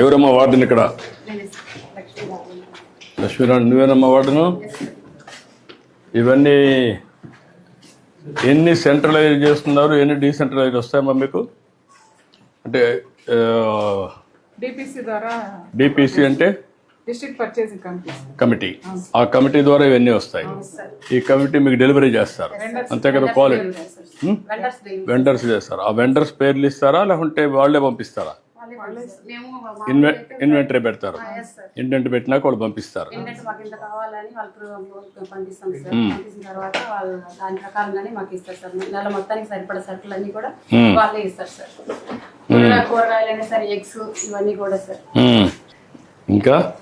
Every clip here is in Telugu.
ఎవరమ్మా వార్డుని ఇక్కడ? లక్ష్మీనారాయణ నువ్వేనమ్మా వార్డును? ఇవన్నీ ఎన్ని సెంట్రలైజ్ చేస్తున్నారు ఎన్ని డీసెంట్రలైజ్ వస్తాయమ్మా మీకు? అంటే డిపిసి ద్వారా డిపిసి అంటే? కమిటీ. ఆ కమిటీ ద్వారా ఇవన్నీ వస్తాయి. ఈ కమిటీ మీకు డెలివరీ చేస్తారు. అంతే కదా క్వాలిటీ. వెండర్స్ చేస్తారు. ఆ వెండర్స్ పేర్లు ఇస్తారా లేకుంటే వాళ్ళే పంపిస్తారా? ఇన్వెంటరీ పెడతారు. ఇంటెంట్ పెట్టినాక వాళ్ళు పంపిస్తారు. కావాలని వాళ్ళు పంపిస్తాం సార్. పంపించిన తర్వాత వాళ్ళు దాని ప్రకారంగానే మాకు ఇస్తారు సార్. నెల మొత్తానికి సరిపడే సరుకులు అన్ని కూడా వాళ్ళే ఇస్తారు సార్. కూరగాయ- కూరగాయలు సరే ఎగ్స్ ఇవన్నీ కూడా సార్. ఇంకా?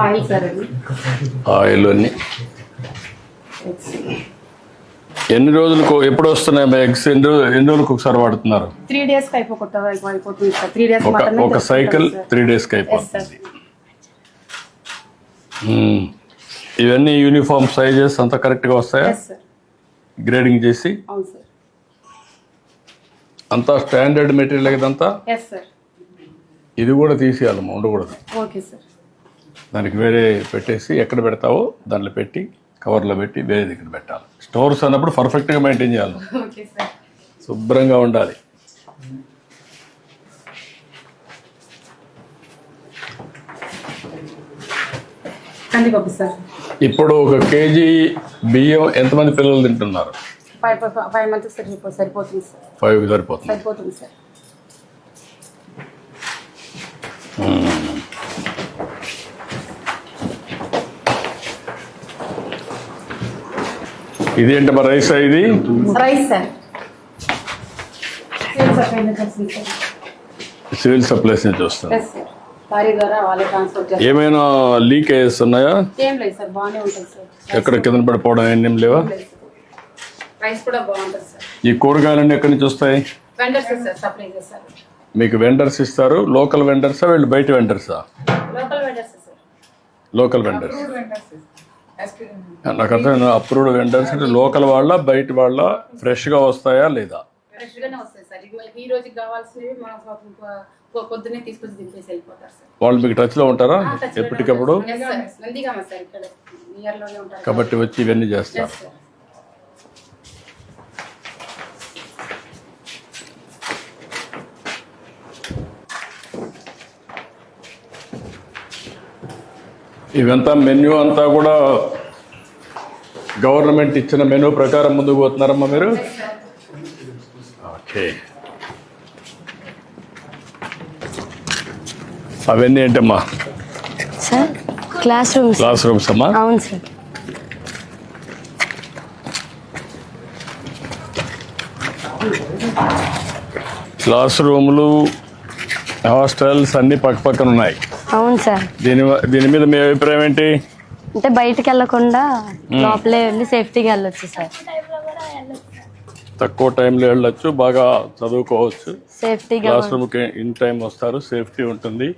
ఆయిల్ సార్ ఆయిల్ అన్ని. ఎన్ని రోజులకు ఎప్పుడు వస్తున్నాయి ఎగ్స్ ఎన్ని రోజులు ఎన్ని రోజులకు ఒకసారి వాడుతున్నారు? త్రీ డేస్ అయిపోతుంది సార్. త్రీ డేస్ ఒక ఒక సైకిల్ త్రీ డేస్కి అయిపోతుంది. ఇవన్నీ యూనిఫామ్ సైజెస్ అంతా కరెక్ట్గా వస్తాయా? గ్రేడింగ్ చేసి? అంతా స్టాండర్డ్ మెటీరియల్ ఇదంతా ఇది కూడా తీసేయాలమ్మా ఉండకూడదు దానికి వేరే పెట్టేసి ఎక్కడ పెడతావో దాంట్లో పెట్టి కవర్లో పెట్టి వేరే దగ్గర పెట్టాలి. స్టోర్స్ అన్నప్పుడు పర్ఫెక్ట్గా మెయింటైన్ చేయాలి. శుభ్రంగా ఉండాలి. ఇప్పుడు ఒక కేజీ బియ్యం ఎంతమంది పిల్లలు తింటున్నారు? ఫైవ్ మంత్స్ సరిపోతుంది సార్ ఫైవ్ సరిపోతుంది. సరిపోతుంది సార్ ఇదేంటి మరి రైస్ ఇది? సివిల్ సప్లైస్ నుంచి చేస్తారు. ఏమైనా ఉన్నాయా? బాగానే ఉంటుంది సార్. ఎక్కడ కింద పడిపోవడం ఏం లేవా? ఈ కూరగాయలన్నీ ఎక్కడి నుంచి వస్తాయి? మీకు వెండర్స్ ఇస్తారు. లోకల్ వెండర్సా వీళ్ళు బయట వెండర్సా లోకల్ వెండర్స్ నాకు అర్థం అప్రూవ్డ్ వెండర్స్ అంటే లోకల్ వాళ్ళ బయట వాళ్ళ ఫ్రెష్గా వస్తాయా లేదా? ఫ్రెష్ గానే వస్తాయి సార్. ఇది మనకి ఈ రోజుకి కావాల్సినవి మనం పాపం పొ- పొ- పొద్దున్నే తీసుకొచ్చి దింపేసి వెళ్ళిపోతారు సార్. వాళ్ళు మీకు టచ్లో ఉంటారా? ఎప్పటికప్పుడు? కాబట్టి వచ్చి ఇవన్నీ చేస్తారు. ఇవంతా మెన్యూ అంతా కూడా గవర్నమెంట్ ఇచ్చిన మెనూ ప్రకారం ముందుకు పోతున్నారమ్మా మీరు? ఓకే. అవన్నీ ఏంటమ్మా? Sir classrooms. క్లాస్ రూమ్స్ అమ్మా? అవును సార్. క్లాస్ రూములు హాస్టల్స్ అన్ని పక్క పక్కన ఉన్నాయి. అవును సార్. దీని దీని మీద మీ అభిప్రాయం ఏంటి? అంటే బయటికి వెళ్ళకుండా లోపలే వెళ్ళి సేఫ్టీగా వెళ్ళొచ్చు సార్. తక్కువ టైంలో వెళ్ళొచ్చు బాగా చదువుకోవచ్చు. సేఫ్టీగా క్లాస్ రూమ్కి ఇన్ టైం వస్తారు సేఫ్టీ ఉంటుంది.